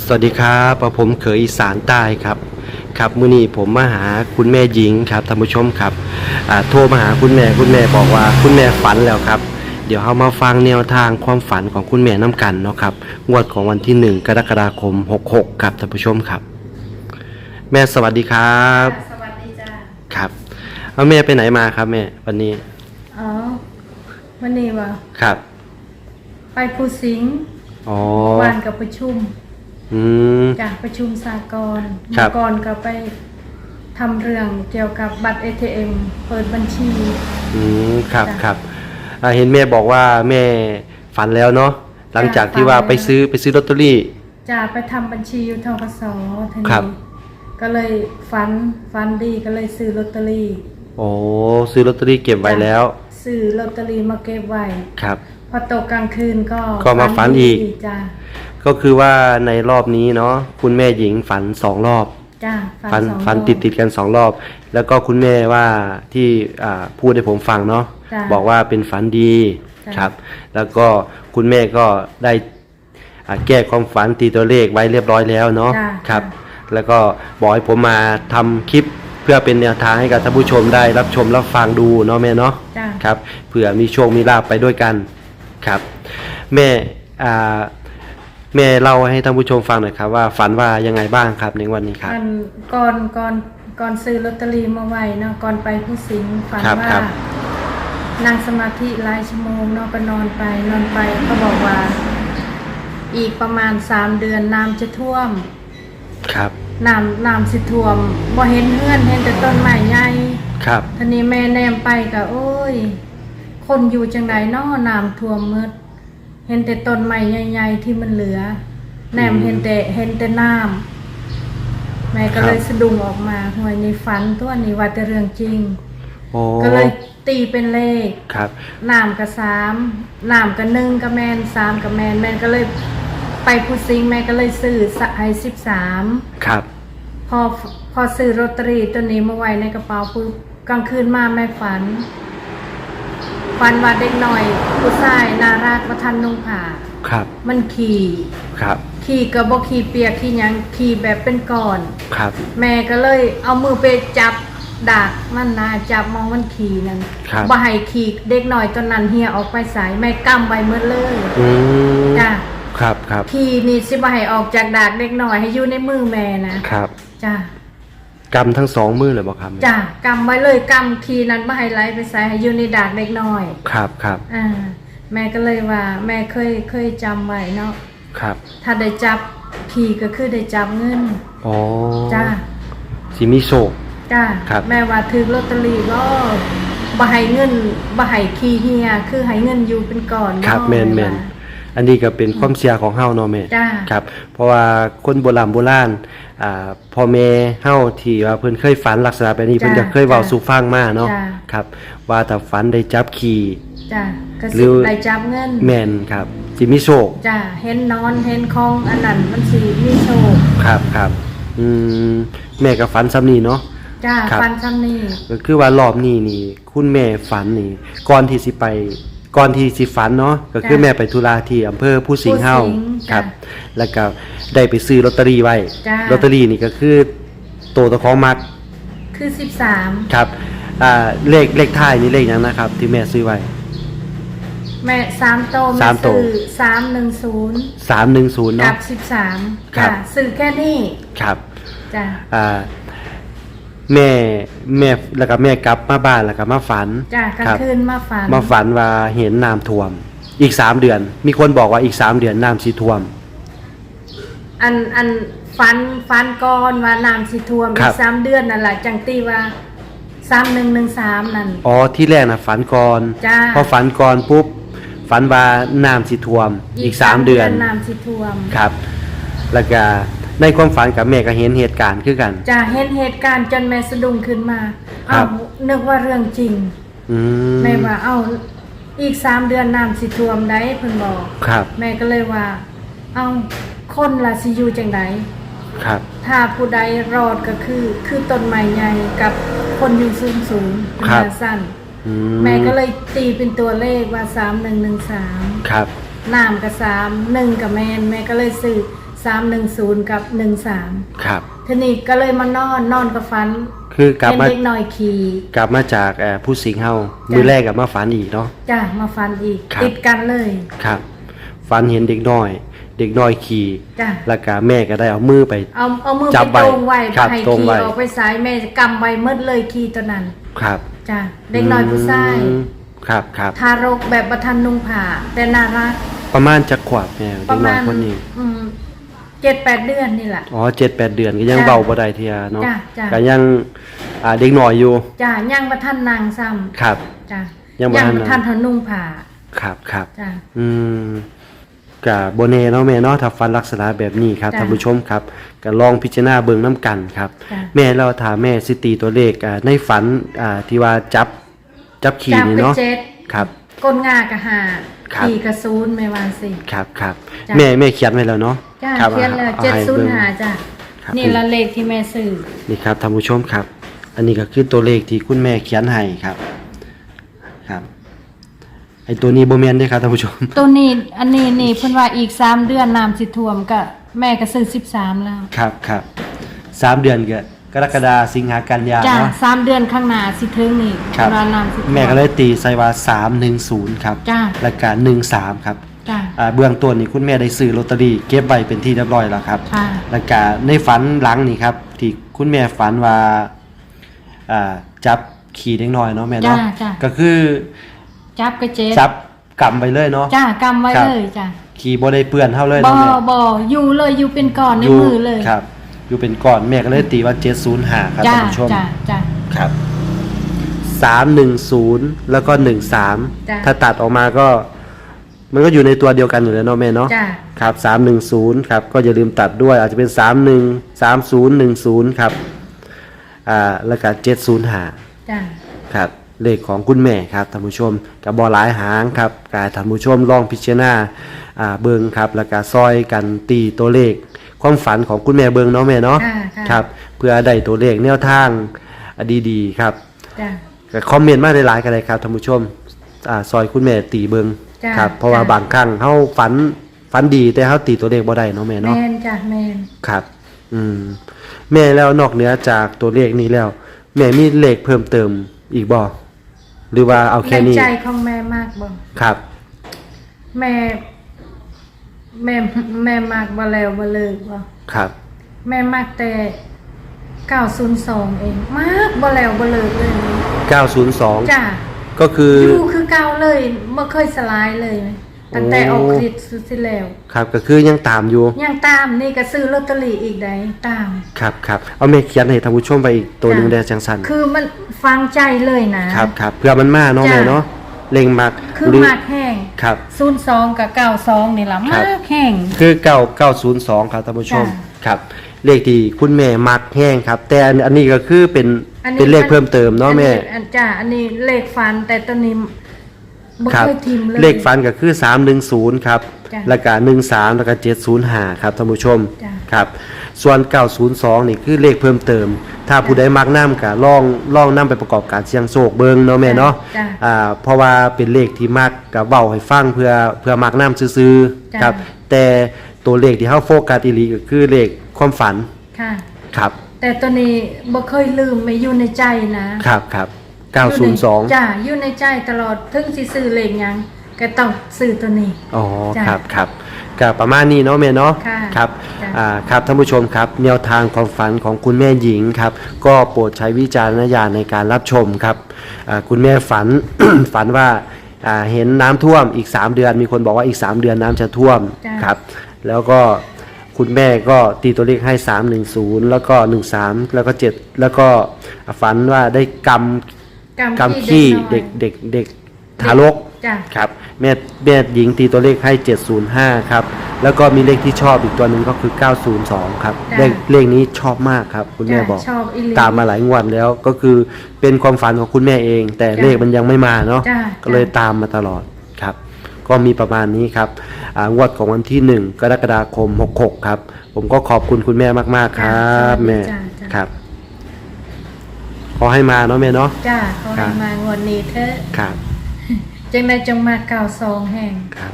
สวัสดีครับผมเขยอีสานใต้ครับครับมื้อนี้ผมมาหาคุณแม่หญิงครับท่านผู้ชมครับอ่าโทรมาหาคุณแม่คุณแม่บอกว่าคุณแม่ฝันแล้วครับ เดี๋ยวเรามาฟังแนวทางความฝันของคุณแม่น้กันเนาะครับงวดของวันที่ 1 กรกฎาคม 66ครับท่านผู้ชมครับ แม่สวัสดีครับสวัสดีจ้าครับเอาแม่ไปไหนมาครับแม่วันนี้อ๋อวันนี้ว่าครับ ไปภูสิงห์อ๋อวานกับประชุม อืมจากประชุมสากลครับเมื่อก่อนก็ไปทำเรื่องเกี่ยวกับบัตร ATM เปิดบัญชี อืมครับจ้ะครับอ่าเห็นแม่บอกว่าแม่ฝันแล้วเนาะหลังจากที่ว่าฝันแล้ว ไปซื้อไปซื้อลอตเตอรี่ จะไปทำบัญชีอยู่ทกสทีครันี้บก็เลยฝันฝันดีก็เลยซื้อลอตเตอรี่ โอ้ซื้อลอตเตอรี่เก็บไว้แล้ว ซื้อลอตเตอรี่มาเก็บไว้ครับ พอตกกลางคืนก็ก็มาฝันอีก จ้าก็คือว่าในรอบนี้เนาะคุณแม่หญิงฝันสองรอบจ้าฝันสองฝันรอบติดติดๆกันสองรอบ แล้วก็คุณแม่ว่าที่อ่าพูดให้ผมฟังเนาะจ้ะ บอกว่าเป็นฝันดีจ้ะ ครับ แล้วก็คุณแม่ก็ได้อ่าแก้ความฝันตีตัวเลขไว้เรียบร้อยแล้วเนาะจ้ะ ครับจ้ะแล้วก็บอกให้ผมมาทำคลิปเพื่อเป็นแนวทางให้กับท่านผู้ชมได้รับชมรับฟังดูเนาะแม่เนาะ จ้าครับเผื่อมีโชคมีลาบไปด้วยกันครับ แม่อ่าแม่เล่าให้ท่านผู้ชมฟังหน่อยครับว่าฝันว่ายังไงบ้างครับในวันนี้ครับอันก่อนก่อนก่อนซื้อลอตเตอรี่มาไว้เนาะก่อนไปผู้สิงห์ฝันครับว่าครับ นั่งสมาธิหลายชั่วโมงเนาะก็นอนไปนอนไปเขาบอกว่า อีกประมาณสามเดือนน้ำจะท่วมครับ น้ำน้ำสิท่วมบ่เห็นเฮือนเห็นแต่ต้นไม้ใหญ่ ครับ ทีนี้แม่แนมไปก็โอ้ย คนอยู่จังไดเนาะน้ำท่วมหมืดเห็นแต่ต้นไม้ใหญ่ๆที่มันเหลือ แนมเห็นแต่เห็นแต่น้ำแม่ก็เลยสะดุ้งออกมาห่วยในฝันตัวนี้ว่าแต่เรื่องจริง โอ้ก็เลยตีเป็นเลข ครับ น้ำกับสามน้ำกับหนึ่งกับแมนสามกับแมนแมนก็เลยไปพูดซิงแม่ก็เลยซื้อให้สิบสามครับ พอพอซื้อลอตเตอรี่ตัวนี้มาไว้ในกระเป๋าปุ๊บ กลางคืนมาแม่ฝัน ฝันว่าเด็กหน่อย ผู้ชายน่ารักประทันนุ่งผ้าครับ มันขี่ครับ ขี่กระบอกขี่เปียกขี่หยังขี่แบบเป็นก้อน ครับ แม่ก็เลยเอามือไปจับดักมันนะจับมองมันขี่นั่นครับ บ่ให้ขี่เด็กหน่อยตอนนั้นเฮียออกไปสายแม่กำไว้เมื่อเลยอืมจ้ะครับครับขี่นี่สิบ่ให้ออกจากดักเด็กหน่อยให้อยู่ในมือแม่นะครับ จ้ะ กำทั้งสองมือเลยบอกครับแม่จ้ะกำไว้เลยกำขี่นั้นบ่ให้ไหลไปสายให้อยู่ในดักเด็กน้อย ครับครับอ่าแม่ก็เลยว่า แม่เคยเคยจำไว้เนาะครับ ถ้าได้จับขี่ก็คือได้จับเงินอ๋อจ้ะสีมีโศกจ้าครับแม่ว่าถือลอตเตอรี่ก็บ่ให้เงินบ่ให้ขี้เฮียคือให้เงินอยู่เป็นก่อนครับเนาะแมนแมนว่าอันนี้ก็เป็นความเสียของเฮาเนาะแม่จ้าครับ เพราะว่าคนโบราณโบราณ อ่าพ่อแม่เฮาที่ว่าเพิ่นเคยฝันลักษณะแบบนี้จ้ะเพิ่นจะเคยเว้าจ้ะสู่ฟังมาเนาะจ้ะ ครับ ว่าถ้าฝันได้จับขี่ จ้าก็หรืสิอได้จับเงินแม่นครับสิมีโชคจ้าเห็นนอนเห็นคองอันนั้นมันสิมีโชคครับครับอืมแม่ก็ฝันซ้ำนี้เนาะ จ้าครับ ฟันซ้ำนี่ก็คือว่ารอบนี้นี่ คุณแม่ฝันนี่ ก่อนที่สิไป ก่อนที่สิฝันเนาะก็คือจ้ะแม่ไปธุระที่อำเภอผู้สิงห์เฮาผู้สิงห์ครับ จ้ะแล้วก็ได้ไปซื้อลอตเตอรี่ไว้จ้ะ ลอตเตอรี่นี่ก็คือโตวตะของมักคือ13ครับอ่าเลขเลขท้ายนี่เลขหยังนะครับ ที่แม่ซื้อไว้ แม่3โตแม่สามโตซื้อ310 310กัเนาะบ13ครัจ้าบซื้อแค่นี้ครับ จ้าอ่า แม่แม่แล้วก็แม่กลับมาบ้านแล้วก็มาฝัน จ้ากลาคงรับ คืนมาฝันมาฝันว่าเห็นน้ำท่วม อีกสามเดือน มีคนบอกว่าอีกสามเดือนน้ำสิท่วม อันอันฟันฟันก้อนว่าน้ำสิท่วมครัอีบกสามเดือนนั่นแหละจังตีว่าสามหนึ่งหนึ่งสามนั่น อ๋อที่แรกนะฝันก่อนจ้า พอฝันก่อนปุ๊บฝันว่าน้ำสิท่วมอีกสามเดือน น้ำสิท่วม ครับ แล้วก็ ในความฝันกับแม่ก็เห็นเหตุการณ์คือกัน จะเห็นเหตุการณ์จนแม่สะดุ้งขึ้นมา ครัเอ้าบ นึกว่าเรื่องจริง อืมแม่ว่าเอ้าอีกสามเดือนน้ำสิท่วมได้เพิ่นบอก ครับ แม่ก็เลยว่า เอ้าคนละสิอยู่จังไดครับ ถ้าผู้ใดรอดก็คือ คือต้นไม้ใหญ่กับคนอยู่สูงสูงๆเป็นครับขาสั้น อืแม่ก็เลยตีเป็นตัวเลขว่าสามหนึ่งหนึ่งสาม ครับ น้ำกับสามหนึ่งกับแมนแม่ก็เลยซื้อ สามหนึ่งศูนย์กับหนึ่งสามครับ ทีนี้ก็เลยมานอนนอนกับฟันคือกลับเป็นมาเด็กหน่อยขี่กลับมาจากเอ่อผู้สิงเฮาจ้ะมือแรกกลับมาฝันอีกเนาะ จ้ามาฟันอีก ครับ ติดกันเลยครับฝันเห็นเด็กน้อย เด็กน้อยขี่จ้าแล้วก็แม่ก็ได้เอามือไป เอาเอามือจัไปบไว้ตรงไว้ครับให้ตรงขี่ไว้ ออกไปสายแม่กำไว้หมืดเลยขี่ตัวนั้นครับจ้าเด็กน้อยผู้ชายอืมครับครับทารกแบบประทันนุ่งผ้าแต่น่ารักประมาณจะขวบแม่ปเด็ระกน้อมายณคนนี้ อืม เจ็ดแปดเดือนนี่แหละ อ๋อเจ็ดแปดเดือนก็ยังจ้ะเบาบ่ได้เทียเนาะจ้ะจ้ะ ก็ยังอ่าเด็กน้อยอยู่จ้าย่างประทันนางซ้ครับำจ้ายังบ่ย่างทันประทันทนนุ่งผ้าครับครับ จ้าอืมกับโบเน่เนาะแม่เนาะถ้าฟันลักษณะแบบนี้ครับจ้ะท่านผู้ชมครับก็ลองพิจารณาเบิ่งน้ำกันครับ จ้ะ แม่เราถามแม่สิตีตัวเลขอ่าในฝันอ่าที่ว่าจับจับขี่จับนี่ไปเนาะเจ็ดครับ ก้นงากะหาครับ ขี่กระซูนไม่วางสิ ครับครับจ้ะ แม่แม่เขียนไว้แล้วเนาะ จ้าครับเขียนเลยอาเจ็ดให้ศูนบิ่ย์งหาจ้าครับนี่ละเลขที่แม่ซื้อนี่ครับท่านผู้ชมครับ อันนี้ก็คือตัวเลขที่คุณแม่เขียนให้ครับ ครับ ไอตัวนี้โบแมนเด้ครับท่านผู้ชม ตัวนี้อันนี้นี่เพิ่นว่าอีกสามเดือนน้ำสิท่วมก็แม่ก็ซื้อสิบสามแล้วครับครับสามเดือนก็กรกฎาสิงหากันยาจ้าเนาะ สามเดือนข้างหน้าสิถึงนี่ครับเวลาน้ำสิท่วมแม่ก็เลยตีใส่ว่าสามหนึ่งศูนย์ครับจ้าและการหนึ่งสามครับ จ้าอ่าเบื้องต้นนี่คุณแม่ได้ซื้อลอตเตอรี่เก็บไว้เป็นที่เรียบร้อยแล้วครับ ค่ะ และการในฝันหลังนี่ครับที่คุณแม่ฝันว่าอ่าจับขี่เล็กน้อยเนาะแม่เนาะจ้ะจ้ะ ก็คือจับกระเจ็ดจับกำไปเลยเนาะ จ้ากำไว้ครับ เลยจ้าขี่บ่ได้เปื้อนเท่าเลยบ่เนาะแม่บ่อยู่เลยอยู่เป็นก่อนในมือเลยครับ อยู่เป็นก้อนแม่ก็เลยตีว่า705ครับจ้าท่านผู้ชมจ้าจ้า ครับ310 แล้วก็ จ้ะ 13 ถ้าตัดออกมาก็ มันก็อยู่ในตัวเดียวกันอยู่แล้วเนาะแม่เนาะจ้าครับ310ครับก็อย่าลืมตัดด้วย อาจจะเป็น31 3010ครับอ่าแล้วก็705จ้าครับเลขของคุณแม่ครับท่านผู้ชมกับบอหลายหางครับกาท่านผู้ชมลองพิจารณาอ่าเบิงครับ แล้วก็ซอยกันตีตัวเลข ความฝันของคุณแม่เบิงเนาะแม่เนาะค่ะค่ะครับ เพื่อได้ตัวเลขแนวทางอ่าดีๆครับ จ้าก็คอมเมนต์มาหลายๆกันเลยครับท่านผู้ชมอ่าซอยคุณแม่ตีเบิง จ้ะครับ เพราะว่าจ้ะบางครั้งเฮาฝันฝันดีแต่เฮาตีตัวเลขบ่ได้เนาะแม่แมเนาะนจ้าแมนครับ อืม แม่แล้วนอกเหนือจากตัวเลขนี้แล้ว แม่มีเลขเพิ่มเติมอีกบ่หรือว่าเอาในแค่นี้ ใจของแม่มากบ่ครับ แม่ แม่แม่มากบ่แล้วบ่เลิกบ่ครับ แม่มากแต่902เองมากบ่แล้วบ่เลิกเลย902 จ้า ก็คือ อยู่คือเก่าเลยบ่เคยสลายเลยตั้งแต่ออกคลิปสุดที่แล้ว ครับก็คือยังตามอยู่ ยังตามนี่ก็ซื้อลอตเตอรี่อีกได้ตาม ครับครับเอาแม่เขียนให้ท่านผู้ชมไปอีกตัวหนึงจ้ะได้จังสันคือมันฟังใจเลยนะ ครับครับเพื่อมันมาเนาะจ้ะ แม่เนาะเล็งมักคือหรืมากแห้งครับ02กับ92นี่ล่ะครัมาบ กแห้ง คือ9902ครับท่านผู้ชมจ้ะ ครับ เลขที่คุณแม่มักแห้งครับ แต่อันอันนี้ก็คือเป็นอันนี้เป็นเลขเพิ่มเติมเนาะแม่อัอันจ้าอันนี้เลขฟันแต่ตัวนี้บ่ครับ เคยทิมเลย เลขฟันก็คือ 310 ครับ จ้ะแล้วก็13 แล้วก็705 ครับท่านผู้ชม จ้ะ ครับ ส่วน 902 นี่คือเลขเพิ่มเติม ถ้าผู้ใดมักน้ำก็ลองลองนํไปประกอบการเสี่ยงโชคเบิ่งเนาะแม่เนาะ จ้ะอ่า เพราะว่าเป็นเลขที่มักก็เว้าให้ฟังเพื่อเพื่อมักน้ำซื่อจ้ะๆครับ แต่ ตัวเลขที่เฮาโฟกัสอีหลีก็คือเลขความฝันค่ะ ครับ แต่ตัวนี้บ่เคยลืมไม่อยู่ในใจนะครับครับอยู่ใน902จ้าอยู่ในใจตลอดถึงสิซื้อเลขหยังก็ต้องซื้อตัวนี้อ๋อจ้ะครับครับก็ประมาณนี้เนาะแม่เนาะค่ะครับจ้ะอ่าครับท่านผู้ชมครับ แนวทางความฝันของคุณแม่หญิงครับ ก็โปรดใช้วิจารณญาณในการรับชมครับอ่าคุณแม่ฝัน ฝันว่าอ่าเห็นน้ำท่วมอีก 3 เดือนมีคนบอกว่าอีก 3 เดือนน้ำจะท่วมจ้ะครับ แล้วก็คุณแม่ก็ตีตัวเลขให้ 310 แล้วก็ 13 แล้วก็ 7 แล้วก็ฝันว่าได้กำกำขี้เด็กเด็กเด็กทารกจ้าครับแม่แม่หญิงตีตัวเลขให้ 705 ครับ แล้วก็มีเลขที่ชอบอีกตัวหนึ่งก็คือ 902 ครับจ้ะเลขเลขนี้ชอบมากครับ คุณแม่บอกชอบอีหลีตามมาหลายงวดแล้วก็คือเป็นความฝันของคุณแม่เอง แต่จ้ะเลขมันยังไม่มาเนาะจ้ะก็เลยจ้ะตามมาตลอดครับ ก็มีประมาณนี้ครับอ่างวดของวันที่ 1 กรกฎาคม 66 ครับ ผมก็ขอบคุณคุณแม่มาก ๆ ครับแม่จ้าจ้าครับ ขอให้มาเนาะแม่เนาะจ้าขอครัให้บมางวดนี้เถอะครับจังได้จงมาเก่าซองแห่งครับ